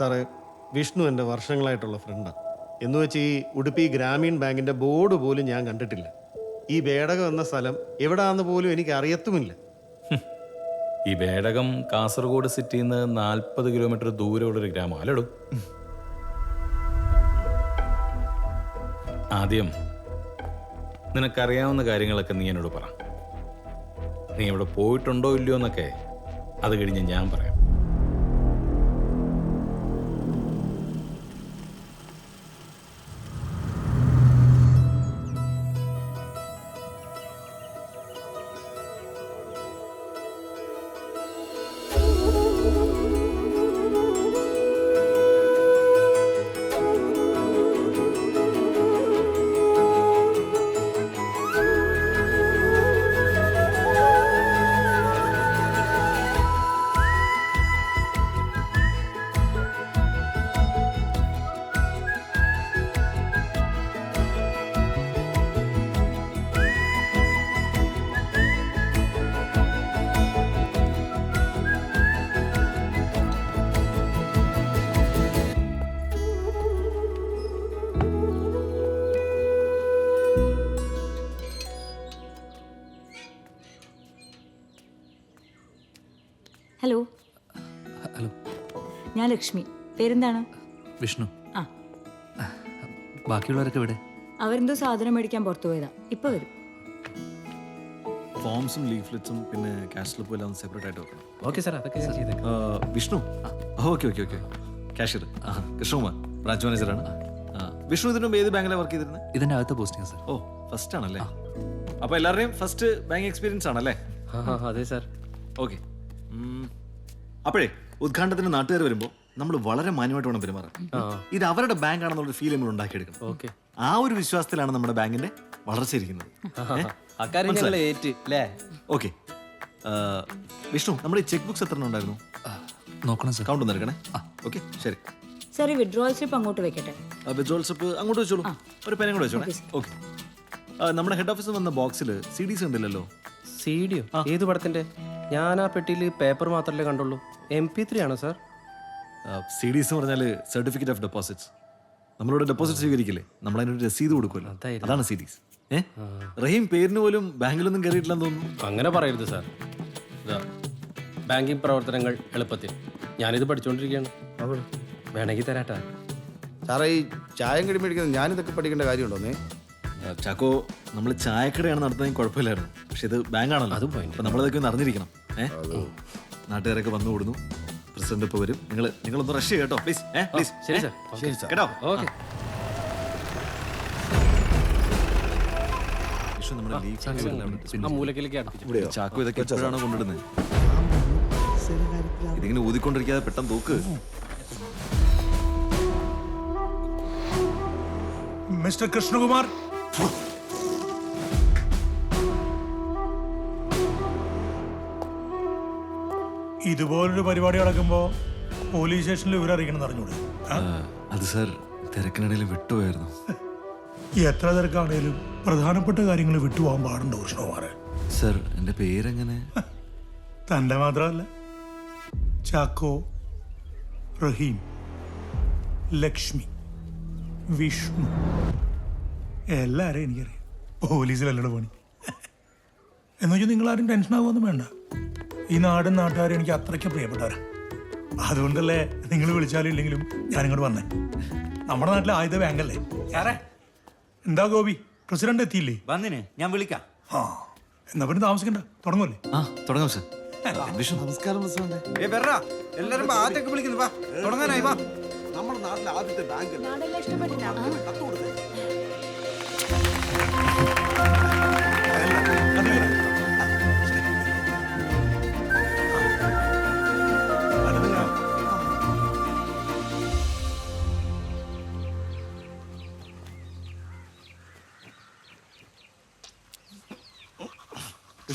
സാറേ വിഷ്ണു എന്റെ വർഷങ്ങളായിട്ടുള്ള ഫ്രണ്ടാണ് എന്ന് വെച്ച് ഈ ഉടുപ്പി ഗ്രാമീൺ ബാങ്കിന്റെ ബോർഡ് പോലും ഞാൻ കണ്ടിട്ടില്ല. ഈ ബേടകം എന്ന സ്ഥലം എവിടാന്ന് പോലും എനിക്ക് അറിയത്തുമില്ല. ഈ ബേടകം കാസർഗോഡ് സിറ്റിയിൽ നിന്ന് നാൽപ്പത് കിലോമീറ്റർ ദൂരമുള്ള ഒരു ഗ്രാമം. അല്ലടും. ആദ്യം നിനക്കറിയാവുന്ന കാര്യങ്ങളൊക്കെ നീ എന്നോട് പറ. നീ ഇവിടെ പോയിട്ടുണ്ടോ ഇല്ലയോ എന്നൊക്കെ അത് കഴിഞ്ഞ് ഞാൻ പറയാം. ഹലോ ഹലോ ഞാൻ ലക്ഷ്മി. പേരെന്താണ്? വിഷ്ണു. ആ. ബാക്കിയുള്ളവരൊക്കെ ഇവിടെ അവരെന്തോ സാധനം മേടിക്കാൻ പുറത്തു പോയതാ. ഇപ്പൊ വരും. ഫോംസും ലീഫ്ലെറ്റ്സും പിന്നെ ക്യാഷ് പോലെ എല്ലാം സെപ്പറേറ്റ് ആയിട്ട് വെക്കണം. ഓക്കെ സാർ അതൊക്കെ ഞാൻ ചെയ്തേക്കാം. ആ, Vishnu? Okay okay okay cashier Krishnakumar. Branch മാനേജറാണ് ആ, വിഷ്ണു ഇതിനും മുമ്പ് ഏത് ബാങ്കിലാണ് വർക്ക് ചെയ്തിരുന്നത് ഇതിന്റെ അകത്തെ പോസ്റ്റിംഗ് സാർ ഓ ഫസ്റ്റ് ആണല്ലേ? അപ്പോൾ എല്ലാവരുടെയും ഫസ്റ്റ് ബാങ്ക് എക്സ്പീരിയൻസ് ആണല്ലേ? അതെ സാർ ഓക്കെ അപ്പോഴേ ഉദ്ഘാടനത്തിന് നാട്ടുകാർ വരുമ്പോൾ നമ്മൾ വളരെ മാന്യമായിട്ട് വേണം പെരുമാറാൻ ഇത് അവരുടെ ബാങ്ക് ആണെന്നുള്ള ഫീൽ നമ്മൾ ഉണ്ടാക്കിയെടുക്കണം. ഓക്കെ. ആ ഒരു വിശ്വാസത്തിലാണ് നമ്മുടെ ബാങ്കിന്റെ വളർച്ച ഇരിക്കുന്നത്. ഓക്കെ. വിഷ്ണു നമ്മുടെ ഈ ചെക്ക് ബുക്സ് എത്ര ഉണ്ടായിരുന്നു? നോക്കണം സാർ. കൗണ്ട് ഒന്ന് എടുക്കണേ ഓക്കെ ശരി. സാർ വിഡ്രോവൽ സ്ലിപ്പ് അങ്ങോട്ട് വെക്കട്ടെ? വിഡ്രോൾ സ്ലിപ്പ് അങ്ങോട്ട് വെച്ചോളൂ. ഒരു പേരും കൂടെ വെച്ചോളൂ. ഓക്കെ. നമ്മുടെ ഹെഡ് ഓഫീസിൽ വന്ന ബോക്സിൽ സി ഡീസ് ഉണ്ടല്ലോ സി ഡിയോ ഏത് പടത്തിന്റെ? ഞാൻ ആ പെട്ടിയിൽ പേപ്പർ മാത്രമല്ലേ കണ്ടുള്ളൂ. എം പി ത്രീ ആണോ സാർ സി ഡി എന്ന് പറഞ്ഞാൽ സർട്ടിഫിക്കറ്റ് ഓഫ് ഡെപ്പോസിറ്റ്സ് നമ്മളോട് ഡെപ്പോസിറ്റ് സ്വീകരിക്കില്ലേ? നമ്മൾ അതിനൊരു രസീത് കൊടുക്കുമല്ലോ. അതായിരുന്നു. അതാണ് സി ഡീസ് എസ് റഹീം പേരിന് പോലും ബാങ്കിലൊന്നും കയറിയിട്ടില്ലെന്ന് തോന്നുന്നു. അങ്ങനെ പറയരുത് സാർ ഇതാ ബാങ്കിങ് പ്രവർത്തനങ്ങൾ എളുപ്പത്തിൽ. ഞാനിത് പഠിച്ചുകൊണ്ടിരിക്കുകയാണ് വേണമെങ്കിൽ തരാട്ടാ. സാറേ ഈ ചായം കടി മേടിക്കുന്നത് ഞാനിതൊക്കെ പഠിക്കേണ്ട കാര്യമുണ്ടോന്നേ ആ, ചാക്കോ നമ്മൾ ചായക്കടയാണ് നടത്തുന്നതെങ്കിൽ കുഴപ്പമില്ലായിരുന്നു. പക്ഷെ ഇത് ബാങ്കാണല്ലോ. അതും point. അപ്പൊ നമ്മളതൊക്കെ ഒന്ന് അറിഞ്ഞിരിക്കണം. ഏഹ് നാട്ടുകാരൊക്കെ വന്നു കൂടുന്നു പ്രസിഡന്റ് ഇപ്പൊ വരും. നിങ്ങൾ നിങ്ങളൊന്ന് റഷ് കേട്ടോ. പ്ലീസ് ഏ പ്ലീസ് ശരി സാർ. ശരി സാർ. കേട്ടോ? ഓക്കെ. ചാക്കോ ഇതൊക്കെ എപ്പോഴാണ് കൊണ്ടിടുന്നത് ഇതിങ്ങനെ ഊതിക്കൊണ്ടിരിക്കാതെ പെട്ടെന്ന് തൂക്ക്. മിസ്റ്റർ കൃഷ്ണകുമാർ ഇതുപോലൊരു പരിപാടി നടക്കുമ്പോൾ പോലീസ് സ്റ്റേഷനിൽ വിവരം അറിയിക്കണം അറിഞ്ഞൂടെ? അത് സാർ തിരക്കിനിടയിൽ വിട്ടുപോയായിരുന്നു. എത്ര തിരക്കാണേലും പ്രധാനപ്പെട്ട കാര്യങ്ങൾ വിട്ടുപോകാൻ പാടുണ്ടോ കൃഷ്ണകുമാറെ? സാർ എന്റെ പേരെങ്ങനെ? തന്റെ മാത്രമല്ല. ചാക്കോ റഹീം ലക്ഷ്മി വിഷ്ണു. എല്ലാവരെയും എനിക്കറിയാം. പോലീസിലല്ലട പണി. എന്ന് വെച്ചാൽ നിങ്ങൾ ആരും ടെൻഷൻ ആവുമൊന്നും വേണ്ട. ഈ നാടും നാട്ടുകാരും എനിക്ക് അത്രയ്ക്ക് പ്രിയപ്പെട്ടവരാ. അതുകൊണ്ടല്ലേ നിങ്ങൾ വിളിച്ചാലും ഇല്ലെങ്കിലും ഞാനിങ്ങോട്ട് വന്നേ. നമ്മുടെ നാട്ടിലെ ആയുധ ബാങ്കല്ലേ? സാറേ. എന്താ ഗോപി? പ്രസിഡന്റ് എത്തിയില്ലേ? വന്നിന്. ഞാൻ വിളിക്കാം. ആ എന്നാ പിന്നെ താമസിക്കണ്ട. തുടങ്ങൂല്ലേ ആ തുടങ്ങാം സാർ. നമസ്കാരം പ്രസിഡന്റ്. ഏ വെറ എല്ലാരും ആദ്യമൊക്കെ വിളിക്കുന്നു വാ. തുടങ്ങാനായി വാ. നമ്മുടെ നാട്ടിലെ ആദ്യത്തെ ബാങ്ക്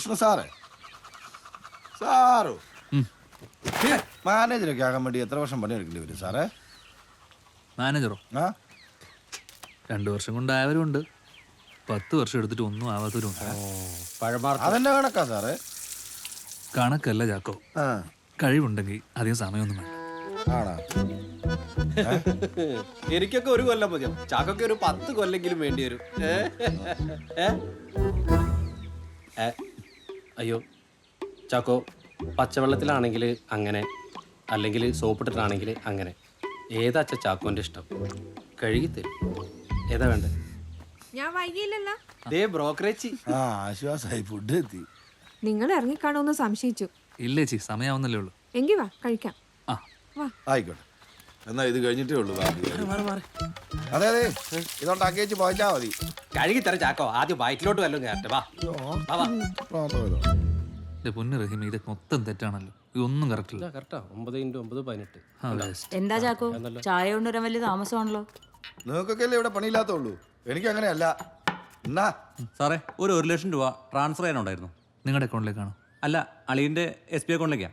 കൃഷ്ണ സാറേ. സാറോ. മാനേജറൊക്കെ ആകാൻ വേണ്ടി എത്ര വർഷം പണിയെടുക്കേണ്ടി വരും സാറേ? മാനേജറോ? ആ. രണ്ടു വർഷം കൊണ്ടായവരുണ്ട്. പത്ത് വർഷം എടുത്തിട്ട് ഒന്നും ആവാത്തവരുണ്ട്. പഴമാർത്ത അതെന്നെ കണക്കാ സാറേ. കണക്കല്ല ചാക്കോ. ആ. കഴിവുണ്ടെങ്കിൽ അധികം സമയമൊന്നും വേണ്ട. ആണോ? എനിക്കൊക്കെ ഒരു കൊല്ലം മതി. ചാക്കൊക്കെ ഒരു പത്ത് കൊല്ലെങ്കിലും വേണ്ടി വരും. ഏ? ഏ? ഏ? അയ്യോ ചാക്കോ പച്ചവെള്ളത്തിലാണെങ്കിൽ അങ്ങനെ അല്ലെങ്കിൽ സോപ്പിട്ടിട്ടാണെങ്കിൽ അങ്ങനെ. ഏതാ അച്ഛ ചാക്കോന്റെ ഇഷ്ടം? കഴുകിത്തരും. ഏതാ വേണ്ടത്? ഞാൻ വൈകിയില്ലല്ലോ. ദേ ബ്രോക്കറേജ്. ആ ആശ്വാസമായി ഫുഡ് എത്തി. നിങ്ങൾ ഇറങ്ങിക്കാണോന്ന് സംശയിച്ചു. ഇല്ലേ ചേച്ചി സമയാവുന്നല്ലേ ഉള്ളൂ. എങ്കി വാ കഴിക്കാം. ആ. വാ. ആയിക്കോട്ടെ. എന്നാ ഇത് കഴിഞ്ഞിട്ടേ ഉള്ളൂ അതെ അതെ. ഇതുണ്ടാക്കി വെച്ച് പോയിച്ചാ മതി. കഴുകി തരാം ചാക്കോ. ആദ്യം വയറ്റിലോട്ട് വല്ലതും കയറട്ടെ വാ. വാ, ഇതോ. എന്റെ പൊന്നു റഹീം ഇതൊക്കെ മൊത്തം തെറ്റാണല്ലോ. ഇതൊന്നും കറക്റ്റ് ഇല്ല കറക്റ്റാ ഒമ്പത് ഇന്റു ഒമ്പത് പതിനെട്ട്. എന്താ ചാക്കോ? ചായ കൊണ്ടുവരാൻ വലിയ താമസമാണല്ലോ. നിങ്ങൾക്കൊക്കെ ഇവിടെ പണിയില്ലാത്തുള്ളൂ? എനിക്ക് അങ്ങനെയല്ല. എന്നാ. സാറേ ഒരു ഒരു ലക്ഷം രൂപ ട്രാൻസ്ഫർ ചെയ്യാനുണ്ടായിരുന്നു. നിങ്ങളുടെ അക്കൗണ്ടിലേക്കാണോ അല്ല അളിയന്റെ എസ് ബി അക്കൗണ്ടിലേക്കാ?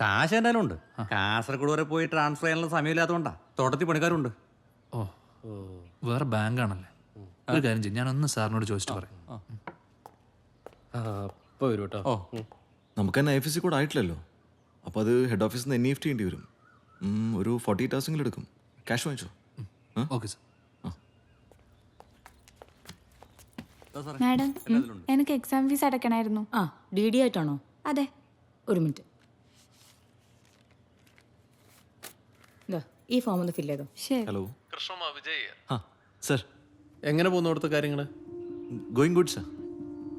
കാശ് എന്തായാലും ഉണ്ട്. കാസർഗോഡ് വരെ പോയി ട്രാൻസ്ഫർ ചെയ്യാനുള്ള സമയമില്ലാത്തതുകൊണ്ടാ. തോട്ടത്തിൽ പണിക്കാരുണ്ട്. ഓ. വേറെ ബാങ്ക് ആണല്ലേ ഒരു കാര്യം ചെയ്യും ഞാനൊന്ന് സാറിനോട് ചോദിച്ചിട്ട് പറയാം. അപ്പോൾ വരും കേട്ടോ ഓ. നമുക്ക് തന്നെ I F S C code ആയിട്ടില്ലല്ലോ. അപ്പോൾ അത് ഹെഡ് ഓഫീസിൽ നിന്ന് എൻ ഇ എഫ് ടി ചെയ്യേണ്ടി വരും. ഒരു ഫോർട്ടി എയ്റ്റ് ഹവേഴ്സെങ്കിലും എടുക്കും. ക്യാഷ് വാങ്ങിച്ചോ? Okay sir. മാഡം എനിക്ക് എക്സാം ഫീസ് അടക്കണമായിരുന്നു ആ ഡി ഡി ആയിട്ടാണോ? അതെ. ഒരു മിനിറ്റ് ഇതാ ഈ ഫോം ഒന്ന് ഫില്ല് ചെയ്തോ. ഹലോ ആ സർ. എങ്ങനെ പോകുന്നു അവിടുത്തെ കാര്യങ്ങൾ ഗോയിങ് ഗുഡ് സർ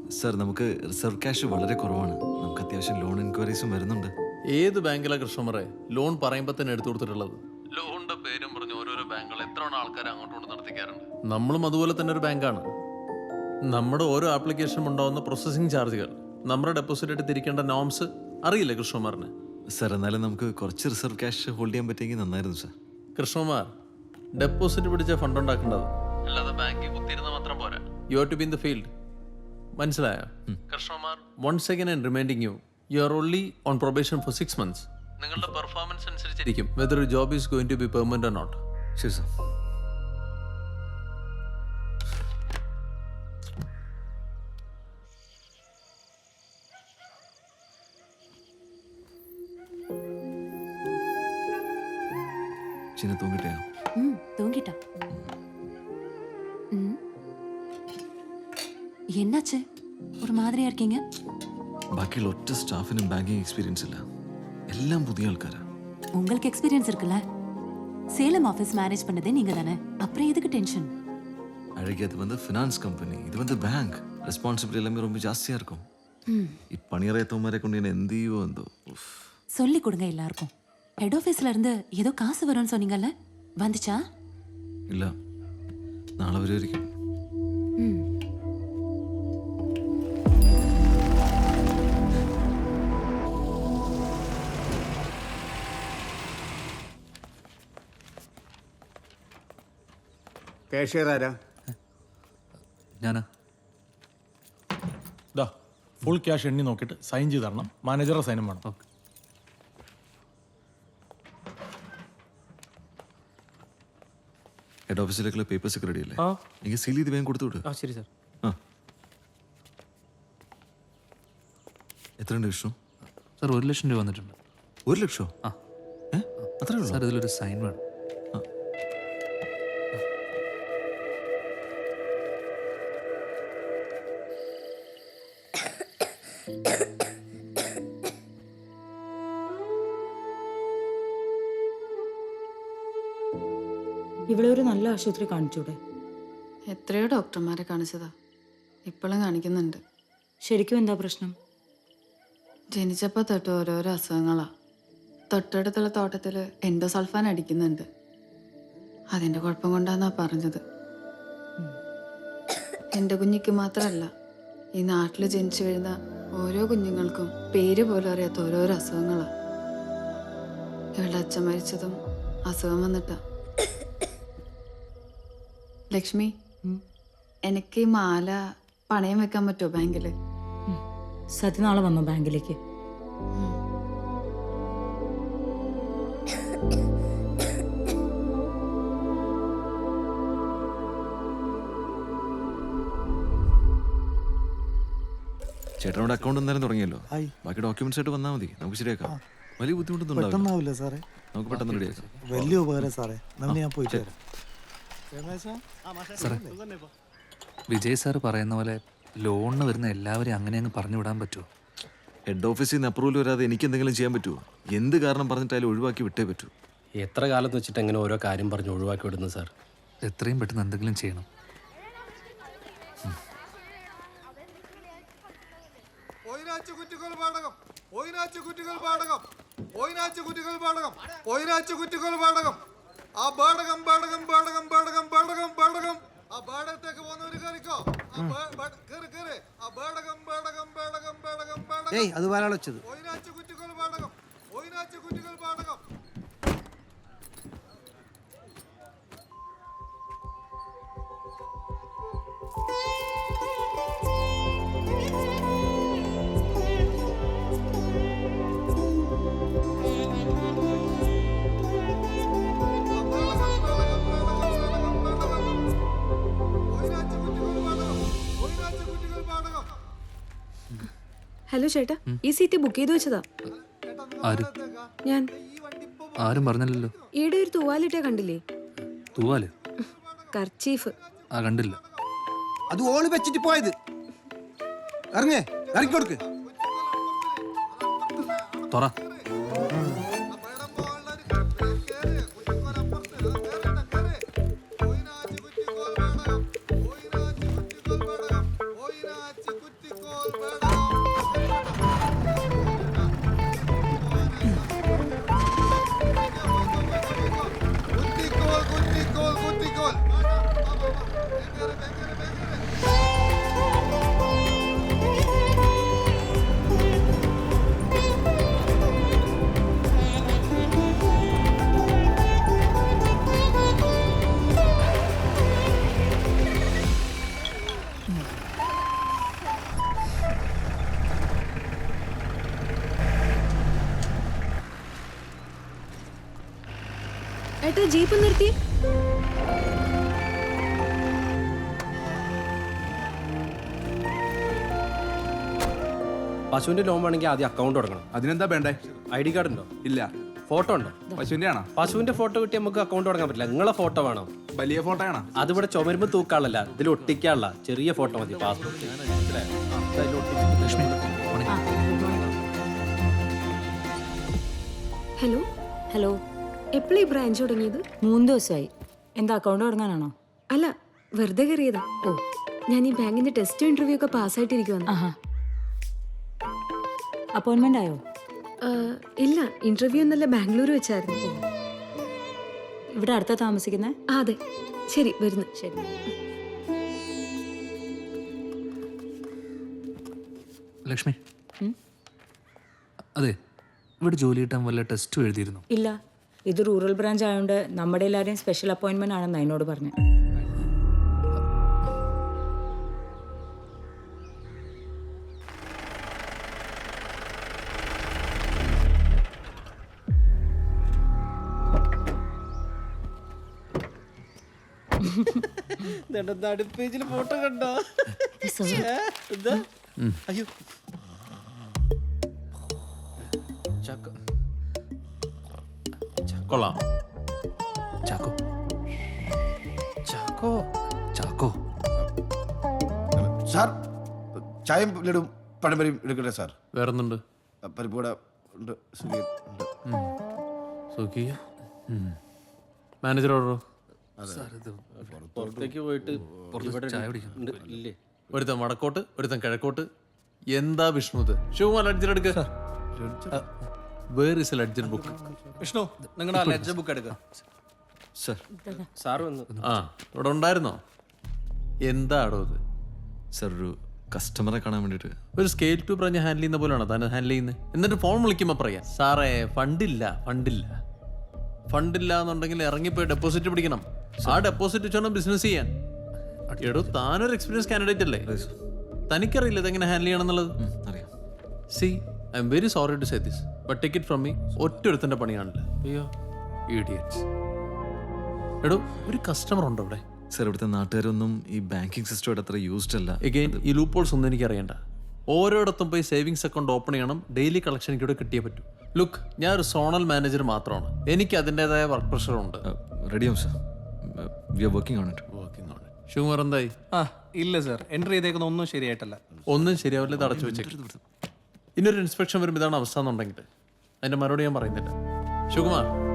സർ നമുക്ക് റിസർവ് ക്യാഷ് വളരെ കുറവാണ്. നമുക്ക് അത്യാവശ്യം ലോൺ എൻക്വയറീസും വരുന്നുണ്ട്. ഏത് ബാങ്കിലാ കൃഷ്ണമറെ? ലോൺ പറയുമ്പോൾ തന്നെ എടുത്തു കൊടുത്തിട്ടുള്ളത്. ലോണിന്റെ പേരും പറഞ്ഞ് ഓരോരോ ബാങ്കുകൾ എത്ര ആൾക്കാർ അങ്ങോട്ടും ഇങ്ങോട്ടും നടത്തിക്കാറുണ്ട്? നമ്മളും അതുപോലെ തന്നെ ഒരു ബാങ്കാണ്. നമ്മുടെ ഓരോ ആപ്ലിക്കേഷനും ഉണ്ടാവുന്ന പ്രോസസ്സിംഗ് ചാർജുകൾ നമ്മുടെ ഡെപ്പോസിറ്റ് ആയിട്ട് തിരിക്കേണ്ട നോംസ് അറിയില്ലേ കൃഷ്ണകുമാറിന് സർ എന്നാലും നമുക്ക് കുറച്ച് റിസർവ് ക്യാഷ് ഹോൾഡ് ചെയ്യാൻ പറ്റിയെങ്കിൽ നന്നായിരുന്നു സർ. കൃഷ്ണകുമാർ ഡെപ്പോസിറ്റ് പിടിച്ച ഫണ്ട് ഉണ്ടാക്കേണ്ടത്? അല്ലാതെ ബാങ്കിൽ കുത്തിയിരുന്ന മാത്രം പോരാ. You are to be in the field മനസ്സിലായോ? Krishnakumar. One second and reminding you you are only on probation for six months നിങ്ങളുടെ പെർഫോമൻസ് അനുസരിച്ചിരിക്കും. Whether job is going to be permanent not ശരി സർ. ഒറ്റ സ്റ്റാഫിനും banking experience ഇല്ല എല്ലാം പുതിയ ആൾക്കാരാ உங்களுக்கு எக்ஸ்பீரியன்ஸ் இருக்குல்ல சேலம் ஆஃபீஸ் மேனேஜ் பண்ணதே நீங்க தானே அப்புறம் எதுக்கு டென்ஷன் அழகி அது வந்து ஃபினான்ஸ் கம்பெனி இது வந்து பேங்க் ரெஸ்பான்சிபிலிட்டி எல்லாமே ரொம்ப ஜாஸ்தியாக இருக்கும் ഈ പണിയറിയാത്തവന്മാരെ കൊണ്ട് ഞാൻ എന്ത് ചെയ്യുമോ എന്തോ ഉഫ്. சொல்லி கொடுங்க எல்லாருக்கும் ஹெட் ஆஃபீஸ்ல இருந்து ஏதோ காசு வரும்னு சொன்னீங்கல்ல வந்துச்சா ഇല്ല നാളെ വരുമായിരിക്കും ம் കാഷ്യർ ആരാ? ഞാനാ. ഫുൾ ക്യാഷ് എണ്ണി നോക്കിയിട്ട് സൈൻ ചെയ്ത് തരണം. മാനേജറുടെ സൈനും വേണം. ഹെഡ് ഓഫീസിലേക്കുള്ള പേപ്പേഴ്സ് ഒക്കെ റെഡി അല്ലേ? എനിക്ക് സീൽ ചെയ്ത് വേഗം കൊടുത്തു വിട്. ആ ശരി സാർ ആ. എത്രയുണ്ട് വിഷ്ണു? സാർ ഒരു ലക്ഷം രൂപ വന്നിട്ടുണ്ട്. ഒരു ലക്ഷോ? ആ. ഏ? അത്രേ ഉള്ളൂ? സാർ ഇതിലൊരു സൈൻ വേണം. ആശുപത്രി കാണിച്ചൂടെ? എത്രയോ ഡോക്ടർമാരെ കാണിച്ചതാ. ഇപ്പോഴും കാണിക്കുന്നുണ്ട്. ശരിക്കും എന്താ പ്രശ്നം? ജനിച്ചപ്പോൾ തൊട്ട് ഓരോരോ അസുഖങ്ങളാ. തൊട്ടടുത്തുള്ള തോട്ടത്തിൽ എൻഡോസൾഫാൻ അടിക്കുന്നുണ്ട്. അതിന്റെ കുഴപ്പം കൊണ്ടാന്നാ പറഞ്ഞത്. എന്റെ കുഞ്ഞിക്ക് മാത്രമല്ല ഈ നാട്ടിൽ ജനിച്ചു വീഴുന്ന ഓരോ കുഞ്ഞുങ്ങൾക്കും പേര് പോലും അറിയാത്ത ഓരോരോ അസുഖങ്ങളാ. ഇവളുടെ അച്ഛൻ മരിച്ചതും അസുഖം വന്നിട്ടാ. ലക്ഷ്മി എനിക്ക് ഈ മാല പണയം വെക്കാൻ പറ്റുമോ ബാങ്കിൽ? സതി നാളെ വന്നു ബാങ്കിലേക്ക്. ചേട്ടനോട് അക്കൗണ്ട് എന്തായാലും തുടങ്ങിയല്ലോ. ബാക്കി ഡോക്യുമെന്റ്സ് ആയിട്ട് വന്നാൽ മതി. നമുക്ക് ശരിയാക്കാം. വലിയ ബുദ്ധിമുട്ടൊന്നും ഉണ്ടാവില്ല. സാറേ. നമുക്ക് പെട്ടെന്ന് റെഡിയാക്കാം വലിയ ഉപകാരം സാറേ. നന്ദി ഞാൻ പോയിട്ട് വരാം. വിജയ് സാർ പറയുന്ന പോലെ ലോണിന് വരുന്ന എല്ലാവരെയും അങ്ങനെ അങ്ങ് പറഞ്ഞു വിടാൻ പറ്റുമോ ഹെഡ് ഓഫീസിൽ നിന്ന് അപ്രൂവൽ വരാതെ എനിക്ക് എന്തെങ്കിലും ചെയ്യാൻ പറ്റുമോ എന്ത് കാരണം പറഞ്ഞിട്ടായാലും ഒഴിവാക്കി വിട്ടേ പറ്റൂ. എത്ര കാലത്ത് വെച്ചിട്ട് എങ്ങനെ ഓരോ കാര്യം പറഞ്ഞ് ഒഴിവാക്കി വിടുന്നു സാർ? എത്രയും പെട്ടെന്ന് എന്തെങ്കിലും ചെയ്യണം. ഒയിനാച്ചു കുറ്റികൾ പാടകം. ഒയിനാച്ചു കുറ്റികൾ പാടകം. ഒയിനാച്ചു കുറ്റികൾ പാടകം. ഒയിനാച്ചു കുറ്റികൾ പാടകം. ആ പാടകം പാടകം പാടകം പാടകം പാടകം പാടകം. ആ പാടത്തേക്ക് പോകുന്നവര് കയറിക്കോ. കേറ് കേറ് ആ പാടകം പാടകം പാടകം പാടകം പാടകം. അത് വരാളെ ഹലോ ചേട്ടാ. ഈ സീറ്റ് ബുക്ക് ചെയ്തു വെച്ചതാ. ആര്? ഞാൻ. ആരും പറഞ്ഞില്ലല്ലോ. ഈടെ ഒരു തൂവാലിട്ടേ കണ്ടില്ലേ? തൂവാൽ? കർച്ചീഫ്. ആ കണ്ടില്ല. അത് ഓൾ വെച്ചിട്ട് പോയത്. ഇറങ്ങേ ഇറങ്ങിക്കൊടുക്ക് തുറ. Bye-bye. ഏട്ടാ ജീപ്പ് നിർത്തി പശുവിന്റെ ലോൺ വേണമെങ്കിൽ ആദ്യം അക്കൗണ്ട് തുടങ്ങണം. അതിനെന്താ വേണ്ടേ? ഐ ഡി കാർഡ് ഉണ്ടോ? ഇല്ല. ഫോട്ടോ ഉണ്ടോ? പശുവിന്റെ ആണോ പശുവിന്റെ ഫോട്ടോ കിട്ടി നമുക്ക് അക്കൗണ്ട് തുടങ്ങാൻ പറ്റില്ല. നിങ്ങളെ ഫോട്ടോ വേണം. വലിയ ഫോട്ടോ ആണോ അതിവിടെ ചുമരുമ്പോ തൂക്കാളല്ല. ഇതിൽ ഒട്ടിക്കാനുള്ള ചെറിയ ഫോട്ടോ മതി പാസ്പോർട്ട് ഹലോ? ഹലോ? എപ്പോഴാ ഈ ബ്രാഞ്ച് തുടങ്ങിയത്? മൂന്ന് ദിവസമായി. എന്താ അക്കൗണ്ട് തുടങ്ങാനാണോ? അല്ല വെറുതെ കയറിയതാ. ഓ ഞാൻ ഈ ബാങ്കിന്റെ ടെസ്റ്റ് ഇന്റർവ്യൂ ഒക്കെ പാസ്സായിട്ടിരിക്കുവാണ്. ആഹാ. അപ്പോയിൻമെന്റ് ആയോ? ഇല്ല ഇന്റർവ്യൂ എന്നല്ല ബാംഗ്ലൂർ വെച്ചായിരുന്നു. ഇവിടെ അടുത്ത താമസിക്കുന്നത് ആ അതെ. ശരി വരുന്നു. ശരി. ലക്ഷ്മി. അതെ ഇവിടെ ജോലി കിട്ടാൻ വല്ല ടെസ്റ്റും എഴുതിയിരുന്നു? ഇല്ല. ഇത് റൂറൽ ബ്രാഞ്ച് ആയതുകൊണ്ട് നമ്മുടെ എല്ലാവരെയും സ്പെഷ്യൽ അപ്പോയിൻമെന്റ് ആണെന്ന് എന്നോട് പറഞ്ഞു. പേജിൽ ഫോട്ടോ കണ്ടോ? എന്താ? അയ്യോ. ചക്ക കൊള്ളാം. ചാക്കോ. ചാക്കോ? ചാക്കോ. സാർ ചായയും ലഡും പഴംപരിയും എടുക്കട്ടെ സാർ? വേറൊന്നുണ്ട്. പരിപ്പൂട ഉണ്ട് സുഖിയൻ ഉണ്ട്. സുഖിയ മാനേജർ ഓർഡറോ പുറത്തേക്ക് പോയിട്ട് ഒരുത്തൻ വടക്കോട്ട് ഒരുത്തൻ കിഴക്കോട്ട്. എന്താ വിഷ്ണു ഇത്? ശിവകുമാർ അടിച്ചിട്ടെടുക്കുക എടുക്ക. Where is ledger book Vishnu നിങ്ങളുടെ ലെഡ്ജർ ബുക്ക് എടുക്കുക സർ സാറ് വന്നു. ആ ഇവിടെ ഉണ്ടായിരുന്നോ? എന്താടോ ഇത്? സർ ഒരു കസ്റ്റമറെ കാണാൻ വേണ്ടിയിട്ട്. ഒരു സ്കെയിൽ ടു പറഞ്ഞ് ഹാൻഡിൽ ചെയ്യുന്ന പോലെയാണോ താൻ ഹാൻഡിൽ ചെയ്യുന്നത് എന്നിട്ട് ഫോൺ വിളിക്കുമ്പോൾ പറയാം. സാറേ ഫണ്ടില്ല ഫണ്ടില്ല. ഫണ്ടില്ല എന്നുണ്ടെങ്കിൽ ഇറങ്ങിപ്പോയി ഡെപ്പോസിറ്റ് പിടിക്കണം. ആ ഡെപ്പോസിറ്റ് വെച്ചോണം ബിസിനസ് ചെയ്യാൻ. എടോ താനൊരു എക്സ്പീരിയൻസ് കാൻഡിഡേറ്റ് അല്ലേ? തനിക്കറിയില്ല ഇതെങ്ങനെ ഹാൻഡിൽ ചെയ്യണം എന്നുള്ളത്. അറിയാം. See I'm very sorry to say this but take it from me ഒറ്റൊരുത്തന്റെ പണിയാണല്ലോ? അയ്യോ. ഇഡിയറ്റ്സ് എടോ ഒരു കസ്റ്റമർ ഉണ്ടോ ഇവിടെ? സർ ഇവിടുത്തെ നാട്ടുകാരൊന്നും ഈ ബാങ്കിങ് സിസ്റ്റമായിട്ട് അത്ര യൂസ്ഡ് അല്ല. എഗെയിൻ ഈ ലൂപ്പോൾസ് ഒന്നും എനിക്ക് അറിയണ്ട ഓരോയിടത്തും പോയി സേവിങ്സ് അക്കൗണ്ട് ഓപ്പൺ ചെയ്യണം ഡെയിലി കളക്ഷൻ കൂടെ കിട്ടിയേ പറ്റൂ. ലുക്ക് ഞാൻ ഒരു സോണൽ മാനേജർ മാത്രമാണ്. എനിക്ക് അതിന്റെതായ വർക്ക് പ്രഷറുണ്ട് റെഡിയാവും sir we are working on it working on sugar എന്തായി? ആ ഇല്ല സർ എൻട്രി ചെയ്തേക്കുന്ന ഒന്നും ശരിയായിട്ടല്ല. ഒന്നും ശരിയാവില്ല ഇത് അടച്ചു വെച്ചേക്കും. ഇനിയൊരു ഇൻസ്പെക്ഷൻ വരുമ്പോൾ ഇതാണ് അവസ്ഥ എന്നുണ്ടെങ്കിൽ. അതിന്റെ മറുപടി ഞാൻ പറയുന്നില്ല. എല്ലാം